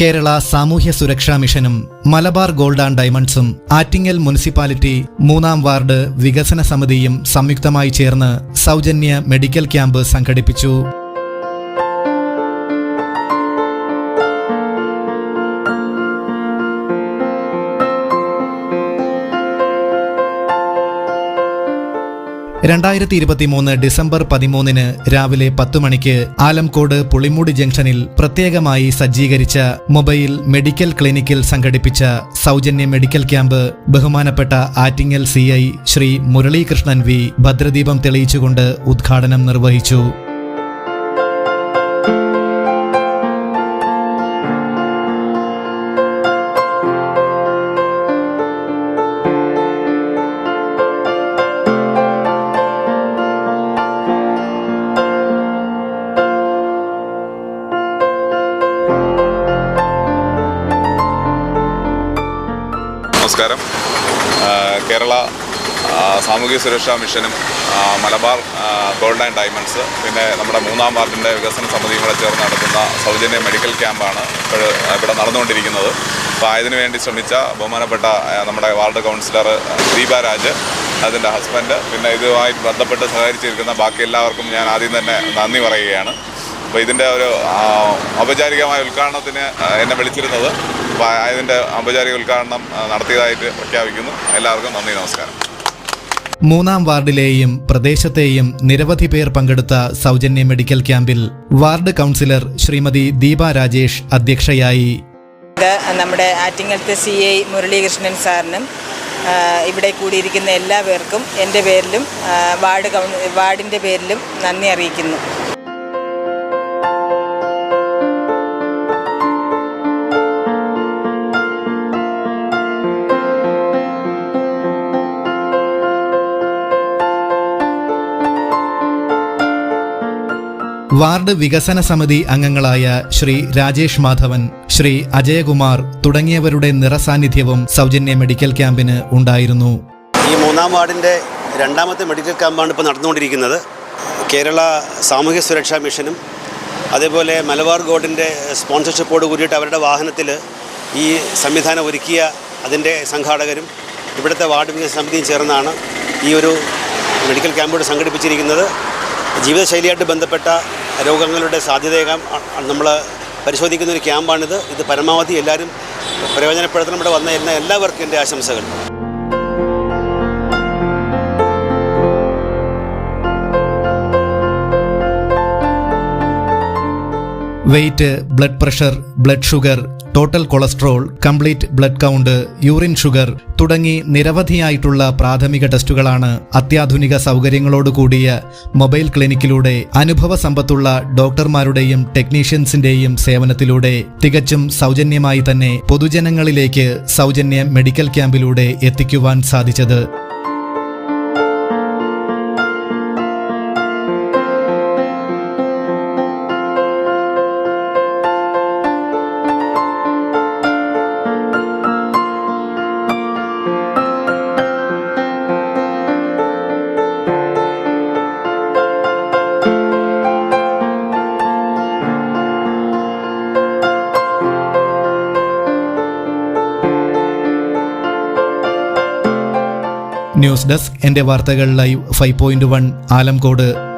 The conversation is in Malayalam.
കേരള സാമൂഹ്യ സുരക്ഷാ മിഷനും മലബാർ ഗോൾഡ് ആൻഡ് ഡയമണ്ട്സും ആറ്റിങ്ങൽ മുനിസിപ്പാലിറ്റി മൂന്നാം വാർഡ് വികസന സമിതിയും സംയുക്തമായി ചേർന്ന് സൗജന്യ മെഡിക്കൽ ക്യാമ്പ് സംഘടിപ്പിച്ചു. രണ്ടായിരത്തി ഇരുപത്തിമൂന്ന് ഡിസംബർ പതിമൂന്നിന് രാവിലെ പത്തു മണിക്ക് ആലംകോട് പുളിമൂടി ജംഗ്ഷനിൽ പ്രത്യേകമായി സജ്ജീകരിച്ച മൊബൈൽ മെഡിക്കൽ ക്ലിനിക്കിൽ സംഘടിപ്പിച്ച സൗജന്യ മെഡിക്കൽ ക്യാമ്പ് ബഹുമാനപ്പെട്ട ആറ്റിങ്ങൽ സി ശ്രീ മുരളീകൃഷ്ണൻ വി ഭദ്രദീപം തെളിയിച്ചുകൊണ്ട് ഉദ്ഘാടനം നിർവഹിച്ചു. നമസ്കാരം. കേരള സാമൂഹ്യ സുരക്ഷാ മിഷനും മലബാർ ഗോൾഡ് ആൻഡ് ഡയമണ്ട്സ് പിന്നെ നമ്മുടെ മൂന്നാം വാർഡിന്റെ വികസന സമിതിയും കൂടെ ചേർന്ന് നടത്തുന്ന സൗജന്യ മെഡിക്കൽ ക്യാമ്പാണ് ഇപ്പോൾ ഇവിടെ നടന്നുകൊണ്ടിരിക്കുന്നത്. അപ്പോൾ അതിനു വേണ്ടി ശ്രമിച്ച ബഹുമാനപ്പെട്ട നമ്മുടെ വാർഡ് കൗൺസിലർ ദീപ രാജ് അതിന്റെ ഹസ്ബൻഡ് പിന്നെ ഇതുമായി ബന്ധപ്പെട്ട് സഹകരിച്ചിരിക്കുന്ന ബാക്കി എല്ലാവർക്കും ഞാൻ ആദ്യം തന്നെ നന്ദി പറയുകയാണ്. അപ്പോൾ ഇതിന്റെ ഒരു ഔപചാരികമായ ഉദ്ഘാടനത്തിന് എന്നെ വിളിച്ചിരുന്നത് ഇതിന്റെ ഔപചാരിക ഉദ്ഘാടനം നടത്തിയതായിട്ട് പ്രഖ്യാപിക്കുന്നു. എല്ലാവർക്കും നന്ദി നമസ്കാരം. മൂന്നാം വാർഡിലെയും പ്രദേശത്തെയും നിരവധി പേർ പങ്കെടുത്ത സൗജന്യ മെഡിക്കൽ ക്യാമ്പിൽ വാർഡ് കൗൺസിലർ ശ്രീമതി ദീപ രാജേഷ് അധ്യക്ഷയായി. നമ്മുടെ ആറ്റിങ്ങലത്തെ സി ഐ മുരളീകൃഷ്ണൻ സാറിനും ഇവിടെ കൂടിയിരിക്കുന്ന എല്ലാ പേർക്കും എന്റെ പേരിലും വാർഡ് കൗൺ വാർഡിന്റെ പേരിലും നന്ദി അറിയിക്കുന്നു. വാർഡ് വികസന സമിതി അംഗങ്ങളായ ശ്രീ രാജേഷ് മാധവൻ ശ്രീ അജയകുമാർ തുടങ്ങിയവരുടെ നിറസാന്നിധ്യവും സൗജന്യ മെഡിക്കൽ ക്യാമ്പിന് ഉണ്ടായിരുന്നു. ഈ മൂന്നാം വാർഡിന്റെ രണ്ടാമത്തെ മെഡിക്കൽ ക്യാമ്പാണ് ഇപ്പോൾ നടന്നുകൊണ്ടിരിക്കുന്നത്. കേരള സാമൂഹ്യ സുരക്ഷാ മിഷനും അതേപോലെ മലബാർ ഗോഡിന്റെ സ്പോൺസർഷിപ്പോട് കൂടിയിട്ട് അവരുടെ വാഹനത്തിൽ ഈ സംവിധാനം ഒരുക്കിയ അതിന്റെ സംഘാടകരും ഇവിടുത്തെ വാർഡ് വികസന സമിതിയും ചേർന്നാണ് ഈ ഒരു മെഡിക്കൽ ക്യാമ്പോട് സംഘടിപ്പിച്ചിരിക്കുന്നത്. ജീവിതശൈലിയായിട്ട് ബന്ധപ്പെട്ട രോഗങ്ങളുടെ സാധ്യതയേക്കാൾ നമ്മൾ പരിശോധിക്കുന്ന ഒരു ക്യാമ്പാണിത്. ഇത് പരമാവധി എല്ലാവരും പ്രയോജനപ്പെടുത്തണം. ഇവിടെ വന്ന എല്ലാ എല്ലാവർക്കും എന്റെ ആശംസകൾ. Weight blood pressure blood sugar total cholesterol complete blood count urine sugar തുടങ്ങി നിരവധിയായിട്ടുള്ള പ്രാഥമിക ടെസ്റ്റുകളാണ് അത്യാധുനിക സൗകര്യങ്ങളോടുകൂടിയ മൊബൈൽ ക്ലിനിക്കിലൂടെ അനുഭവ സമ്പത്തുള്ള ഡോക്ടർമാരുടെയും ടെക്നീഷ്യൻസിന്റെയും സേവനത്തിലൂടെ തികച്ചും സൗജന്യമായി തന്നെ പൊതുജനങ്ങളിലേക്ക് സൗജന്യ മെഡിക്കൽ ക്യാമ്പിലൂടെ എത്തിക്കുവാൻ സാധിച്ചത്. ന്യൂസ് ഡെസ്ക് എന്റെ വാർത്തകൾ live five point one Alamcode.